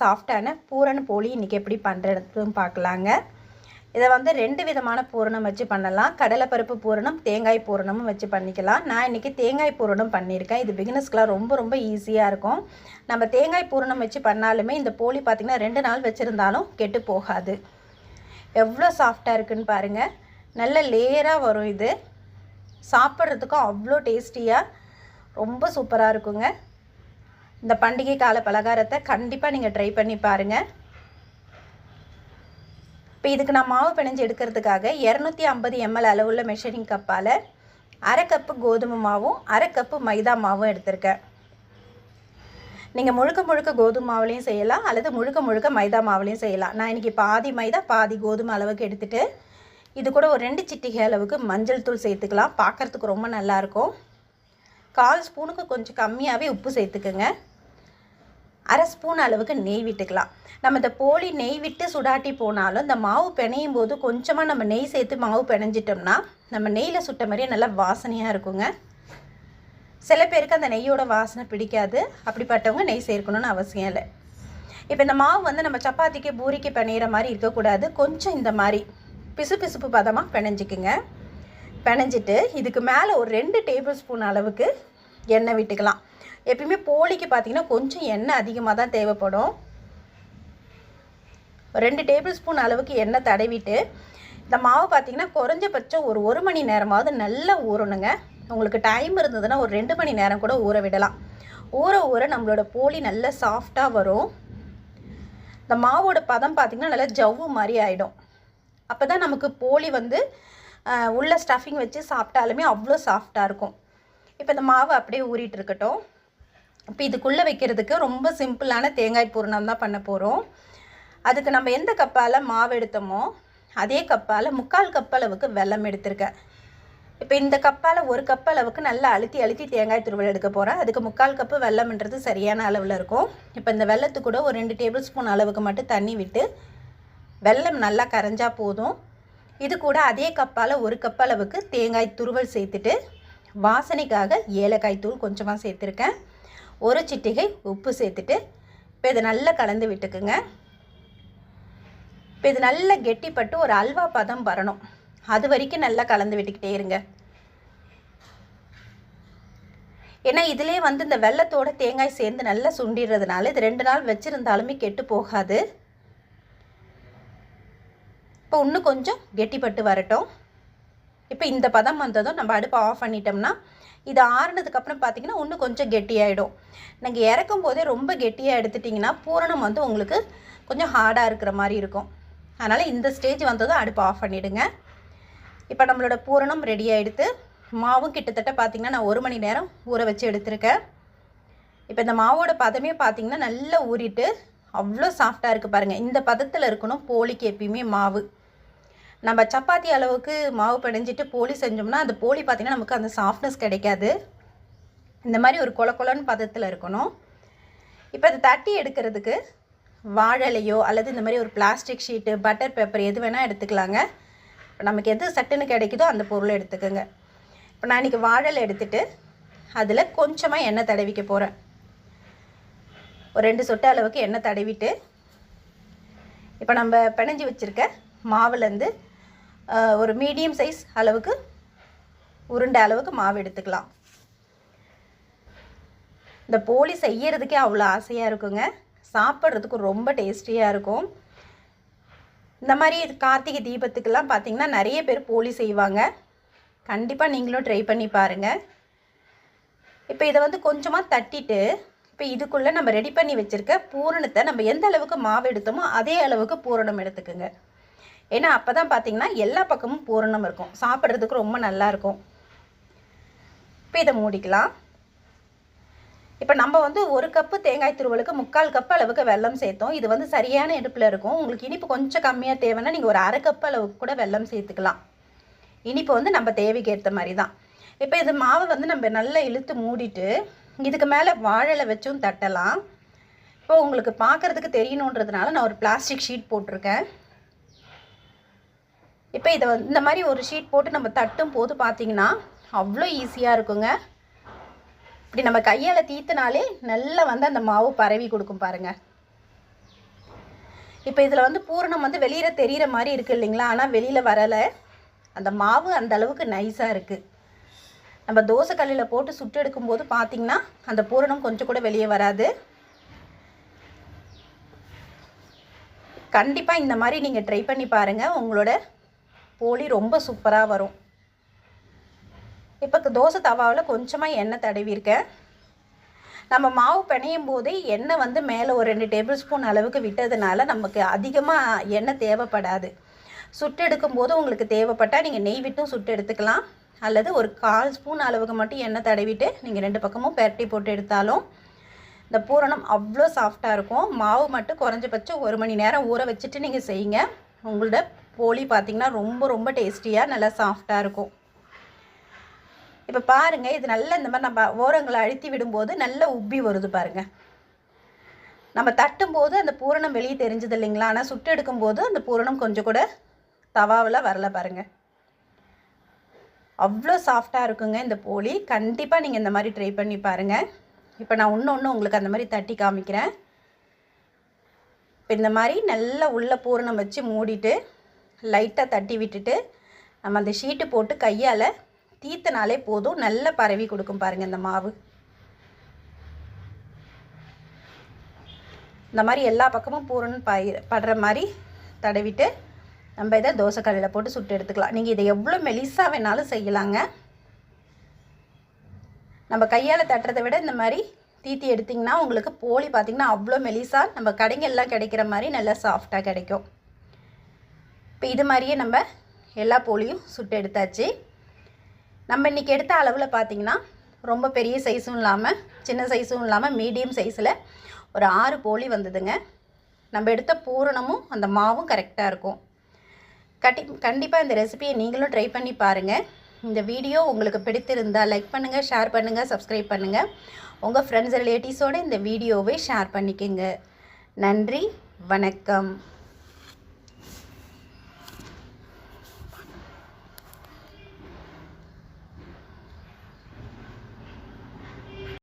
சாஃப்டான பூரண போலி இன்றைக்கி எப்படி பண்ணுறதுன்னு பார்க்கலாங்க. இதை வந்து ரெண்டு விதமான பூரணம் வச்சு பண்ணலாம். கடலைப்பருப்பு பூரணம் தேங்காய் பூரணமும் வச்சு பண்ணிக்கலாம். நான் இன்றைக்கி தேங்காய் பூரணம் பண்ணியிருக்கேன். இது பிகினஸ்க்கெலாம் ரொம்ப ரொம்ப ஈஸியாக இருக்கும். நம்ம தேங்காய் பூரணம் வச்சு பண்ணாலுமே இந்த போலி பார்த்திங்கன்னா ரெண்டு நாள் வச்சுருந்தாலும் கெட்டு போகாது. எவ்வளோ சாஃப்டாக இருக்குன்னு பாருங்கள் நல்ல லேயராக வரும் இது. சாப்பிட்றதுக்கும் அவ்வளோ டேஸ்டியாக ரொம்ப சூப்பராக இருக்குங்க. இந்த பண்டிகை கால பலகாரத்தை கண்டிப்பாக நீங்கள் ட்ரை பண்ணி பாருங்கள் இப்போ இதுக்கு நான் மாவு பிணைஞ்சு எடுக்கிறதுக்காக இரநூத்தி ஐம்பது எம்எல் அளவுள்ள மெஷரிங் கப்பால் அரை கப்பு கோதுமை மாவும் அரை கப்பு மைதா மாவும் எடுத்திருக்கேன். நீங்கள் முழுக்க முழுக்க கோதுமை மாவுலையும் செய்யலாம் அல்லது முழுக்க முழுக்க மைதா மாவுலையும் செய்யலாம். நான் இன்றைக்கி பாதி மைதா பாதி கோதுமை அளவுக்கு எடுத்துகிட்டு இது கூட ஒரு ரெண்டு சிட்டிகை அளவுக்கு மஞ்சள் தூள் சேர்த்துக்கலாம். பார்க்குறதுக்கு ரொம்ப நல்லாயிருக்கும் கால் ஸ்பூனுக்கு கொஞ்சம் கம்மியாகவே உப்பு சேர்த்துக்குங்க. அரை ஸ்பூன் அளவுக்கு நெய் விட்டுக்கலாம். நம்ம இந்த போலி நெய் விட்டு சுடாட்டி போனாலும் இந்த மாவு பிணையும் போது கொஞ்சமாக நம்ம நெய் சேர்த்து மாவு பிணைஞ்சிட்டோம்னா நம்ம நெய்யில் சுட்ட மாதிரியே நல்லா வாசனையாக இருக்குங்க. சில பேருக்கு அந்த நெய்யோட வாசனை பிடிக்காது. அப்படிப்பட்டவங்க நெய் சேர்க்கணும்னு அவசியம் இல்லை. இப்போ இந்த மாவு வந்து நம்ம சப்பாத்திக்கு பூரிக்கு பிணையிற மாதிரி இருக்கக்கூடாது. கொஞ்சம் இந்த மாதிரி பிசு பிசுப்பு பதமாக பிணைஞ்சிக்குங்க. பிணைஞ்சிட்டு இதுக்கு மேலே ஒரு ரெண்டு டேபிள் ஸ்பூன் அளவுக்கு எண்ணெய் விட்டுக்கலாம். எப்பயுமே போலிக்கு பார்த்தீங்கன்னா கொஞ்சம் எண்ணெய் அதிகமாக தான் தேவைப்படும். ரெண்டு டேபிள் ஸ்பூன் அளவுக்கு எண்ணெய் தடவிட்டு இந்த மாவு பார்த்தீங்கன்னா குறைஞ்சபட்சம் ஒரு ஒரு மணி நேரமாவது நல்லா ஊறணுங்க. உங்களுக்கு டைம் இருந்ததுன்னா ஒரு ரெண்டு மணி நேரம் கூட ஊற விடலாம். ஊற ஊற நம்மளோட போலி நல்லா சாஃப்டாக வரும். இந்த மாவோட பதம் பார்த்திங்கன்னா நல்லா ஜவ்வு மாதிரி ஆகிடும் அப்போ தான் நமக்கு போலி வந்து உள்ள ஸ்டஃபிங் வச்சு சாப்பிட்டாலுமே அவ்வளோ சாஃப்டாக இருக்கும். இப்போ இந்த மாவு அப்படியே ஊறிட்டு இருக்கட்டும். இப்போ இதுக்குள்ளே வைக்கிறதுக்கு ரொம்ப சிம்பிளான தேங்காய் பூரணம் தான் பண்ண போகிறோம் அதுக்கு நம்ம எந்த கப்பால் மாவு எடுத்தோமோ அதே கப்பால் முக்கால் கப் அளவுக்கு வெல்லம் எடுத்திருக்கேன். இப்போ இந்த கப்பால் ஒரு கப் அளவுக்கு நல்லா அழுத்தி அழுத்தி தேங்காய் துருவல் எடுக்க போகிறேன் அதுக்கு முக்கால் கப்பு வெல்லம்ன்றது சரியான அளவில் இருக்கும். இப்போ இந்த வெள்ளத்து கூட ஒரு ரெண்டு டேபிள் ஸ்பூன் அளவுக்கு மட்டும் தண்ணி விட்டு வெல்லம் நல்லா கரைஞ்சா போதும். இது கூட அதே கப்பால் ஒரு கப் அளவுக்கு தேங்காய் துருவல் சேர்த்துட்டு வாசனைக்காக ஏலக்காய் தூள் கொஞ்சமாக சேர்த்துருக்கேன். ஒரு சிட்டிகை உப்பு சேர்த்துட்டு இப்போ இதை நல்லா கலந்து விட்டுக்குங்க. இப்போ இது நல்லா கெட்டிப்பட்டு ஒரு அல்வா பதம் வரணும். அது வரைக்கும் நல்லா கலந்து விட்டுக்கிட்டே இருங்க. ஏன்னா இதிலே வந்து இந்த வெள்ளத்தோட தேங்காய் சேர்ந்து நல்லா சுண்டிடுறதுனால இது ரெண்டு நாள் வச்சுருந்தாலுமே கெட்டு போகாது. இப்போ இன்னும் கொஞ்சம் கெட்டிப்பட்டு வரட்டும். இப்போ இந்த பதம் வந்ததும் நம்ம அடுப்பை ஆஃப் பண்ணிட்டோம்னா இது ஆறுனதுக்கப்புறம் பார்த்தீங்கன்னா இன்னும் கொஞ்சம் கெட்டியாயிடும். நீங்கள் இறக்கும் போதே ரொம்ப கெட்டியாக எடுத்துட்டிங்கன்னா பூரணம் வந்து உங்களுக்கு கொஞ்சம் ஹார்டாக இருக்கிற மாதிரி இருக்கும். அதனால் இந்த ஸ்டேஜ் வந்ததும் அடுப்பை ஆஃப் பண்ணிவிடுங்க இப்போ நம்மளோட பூரணம் ரெடி ஆகிடுத்து மாவும் கிட்டத்தட்ட பார்த்திங்கன்னா நான் ஒரு மணி நேரம் ஊற வச்சு எடுத்திருக்கேன். இப்போ இந்த மாவோட பதமே பார்த்திங்கன்னா நல்லா ஊறிட்டு அவ்வளோ சாஃப்டாக இருக்குது பாருங்கள் இந்த பதத்தில் இருக்கணும் போலிக்கு எப்பயுமே மாவு. நம்ம சப்பாத்தி அளவுக்கு மாவு பிணைஞ்சிட்டு போலி செஞ்சோம்னா அந்த போலி பார்த்திங்கன்னா நமக்கு அந்த சாஃப்ட்னஸ் கிடைக்காது. இந்த மாதிரி ஒரு கொல கொலன்னு பதத்தில் இருக்கணும். இப்போ அதை தட்டி எடுக்கிறதுக்கு வாழலையோ அல்லது இந்த மாதிரி ஒரு பிளாஸ்டிக் ஷீட்டு பட்டர் பேப்பர் எது வேணால் எடுத்துக்கலாங்க. இப்போ நமக்கு எது சட்டுன்னு கிடைக்குதோ அந்த பொருளை எடுத்துக்கோங்க. இப்போ நான் இன்றைக்கி வாழலை எடுத்துகிட்டு அதில் கொஞ்சமாக எண்ணெய் தடவிக்க போகிறேன் ஒரு ரெண்டு சொட்டு அளவுக்கு எண்ணெய் தடவிட்டு இப்போ நம்ம பிணைஞ்சி வச்சுருக்க மாவுலேருந்து ஒரு மீடியம் சைஸ் அளவுக்கு உருண்டை அளவுக்கு மாவு எடுத்துக்கலாம். இந்த போலி செய்யறதுக்கே அவ்வளோ ஆசையாக இருக்குங்க. சாப்பிட்றதுக்கு ரொம்ப டேஸ்டியாக இருக்கும். இந்த மாதிரி கார்த்திகை தீபத்துக்கெல்லாம் பார்த்திங்கன்னா நிறைய பேர் போலி செய்வாங்க. கண்டிப்பாக நீங்களும் ட்ரை பண்ணி பாருங்கள் இப்போ இதை வந்து கொஞ்சமாக தட்டிட்டு இப்போ இதுக்குள்ளே நம்ம ரெடி பண்ணி வச்சுருக்க பூரணத்தை நம்ம எந்த அளவுக்கு மாவு எடுத்தோமோ அதே அளவுக்கு பூரணம் எடுத்துக்கோங்க. ஏன்னா அப்போ தான் பார்த்தீங்கன்னா எல்லா பக்கமும் பூரணம் இருக்கும். சாப்பிட்றதுக்கு ரொம்ப நல்லாயிருக்கும் இப்போ இதை மூடிக்கலாம். இப்போ நம்ம வந்து ஒரு கப்பு தேங்காய் துருவலுக்கு முக்கால் கப் அளவுக்கு வெல்லம் சேர்த்தோம். இது வந்து சரியான இடுப்பில் இருக்கும். உங்களுக்கு இனிப்பு கொஞ்சம் கம்மியாக தேவைன்னா நீங்கள் ஒரு அரை கப் அளவுக்கு கூட வெல்லம் சேர்த்துக்கலாம். இனிப்பு வந்து நம்ம தேவைக்கு ஏற்ற மாதிரி தான் இப்போ இது மாவை வந்து நம்ம நல்லா இழுத்து மூடிட்டு இதுக்கு மேலே வாழலை வச்சும் தட்டலாம். இப்போ உங்களுக்கு பார்க்குறதுக்கு தெரியணுன்றதுனால நான் ஒரு பிளாஸ்டிக் ஷீட் போட்டிருக்கேன். இப்போ இதை இந்த மாதிரி ஒரு ஷீட் போட்டு நம்ம தட்டும் போது பார்த்தீங்கன்னா அவ்வளோ ஈஸியாக இருக்குங்க. இப்படி நம்ம கையால் தீத்தினாலே நல்லா வந்து அந்த மாவு பரவி கொடுக்கும் பாருங்கள் இப்போ இதில் வந்து பூரணம் வந்து வெளியில் தெரிகிற மாதிரி இருக்குது இல்லைங்களா? ஆனால் வெளியில் வரலை. அந்த மாவு அந்த அளவுக்கு நைஸாக இருக்குது நம்ம தோசை கல்லில் போட்டு சுட்டு எடுக்கும்போது பார்த்திங்கன்னா அந்த பூரணம் கொஞ்சம் கூட வெளியே வராது. கண்டிப்பாக இந்த மாதிரி நீங்கள் ட்ரை பண்ணி பாருங்கள் உங்களோட போலி ரொம்ப சூப்பராக வரும். இப்போ தோசை தவாவில் கொஞ்சமாக எண்ணெய் தடவிருக்கேன் நம்ம மாவு பிணையும் போதே எண்ணெய் வந்து மேலே ஒரு ரெண்டு டேபிள் ஸ்பூன் அளவுக்கு விட்டதுனால நமக்கு அதிகமாக எண்ணெய் தேவைப்படாது. சுட்டு எடுக்கும்போது உங்களுக்கு தேவைப்பட்டால் நீங்கள் நெய் விட்டும் சுட்டு எடுத்துக்கலாம். அல்லது ஒரு கால் ஸ்பூன் அளவுக்கு மட்டும் எண்ணெய் தடவிட்டு நீங்கள் ரெண்டு பக்கமும் பெரட்டி போட்டு எடுத்தாலும் இந்த பூரணம் அவ்வளோ சாஃப்டாக இருக்கும். மாவு மட்டும் குறைஞ்சபட்சம் ஒரு மணி நேரம் ஊற வச்சுட்டு நீங்கள் செய்யுங்க. உங்களோட போலி பார்த்திங்கன்னா ரொம்ப ரொம்ப டேஸ்டியாக நல்லா சாஃப்டாக இருக்கும். இப்போ பாருங்கள் இது நல்லா இந்த மாதிரி நம்ம ஓரங்களை அழுத்தி விடும்போது நல்லா உப்பி வருது பாருங்கள் நம்ம தட்டும்போது அந்த பூரணம் வெளியே தெரிஞ்சது இல்லைங்களா? ஆனால் சுட்டு எடுக்கும்போது அந்த பூரணம் கொஞ்சம் கூட தவாவில் வரல பாருங்கள் அவ்வளோ சாஃப்டாக இருக்குங்க இந்த போலி. கண்டிப்பாக நீங்கள் இந்த மாதிரி ட்ரை பண்ணி பாருங்கள் இப்போ நான் ஒன்று ஒன்று உங்களுக்கு அந்த மாதிரி தட்டி காமிக்கிறேன். இப்போ இந்த மாதிரி நல்லா உள்ள பூரணம் வச்சு மூடிட்டு லைட்டாக தட்டி விட்டுட்டு நம்ம அந்த ஷீட்டு போட்டு கையால் தீத்தனாலே போதும். நல்ல பரவி கொடுக்கும் பாருங்கள் இந்த மாவு. இந்த மாதிரி எல்லா பக்கமும் பூரணம் பாய் படுற மாதிரி தடவிட்டு நம்ம இதை தோசை கடையில் போட்டு சுட்டு எடுத்துக்கலாம். நீங்கள் இதை எவ்வளோ மெலிசாக வேணாலும் செய்யலாங்க. நம்ம கையால் தட்டுறதை விட இந்த மாதிரி தீத்தி எடுத்திங்கன்னா உங்களுக்கு போலி பார்த்திங்கன்னா அவ்வளோ மெலிசாக நம்ம கடைங்கள்லாம் கிடைக்கிற மாதிரி நல்லா சாஃப்டாக கிடைக்கும். இப்போ இது மாதிரியே நம்ம எல்லா போலியும் சுட்டு எடுத்தாச்சு. நம்ம இன்றைக்கி எடுத்த அளவில் பார்த்திங்கன்னா ரொம்ப பெரிய சைஸும் இல்லாமல் சின்ன சைஸும் இல்லாமல் மீடியம் சைஸில் ஒரு ஆறு போலி வந்ததுங்க. நம்ம எடுத்த பூரணமும் அந்த மாவும் கரெக்டாக இருக்கும். கட்டி கண்டிப்பாக இந்த ரெசிபியை நீங்களும் ட்ரை பண்ணி பாருங்கள் இந்த வீடியோ உங்களுக்கு பிடித்திருந்தால் லைக் பண்ணுங்கள் ஷேர் பண்ணுங்கள் சப்ஸ்கிரைப் பண்ணுங்கள் உங்கள் ஃப்ரெண்ட்ஸ் ரிலேட்டிவ்ஸோடு இந்த வீடியோவை ஷேர் பண்ணிக்கோங்க. நன்றி வணக்கம்.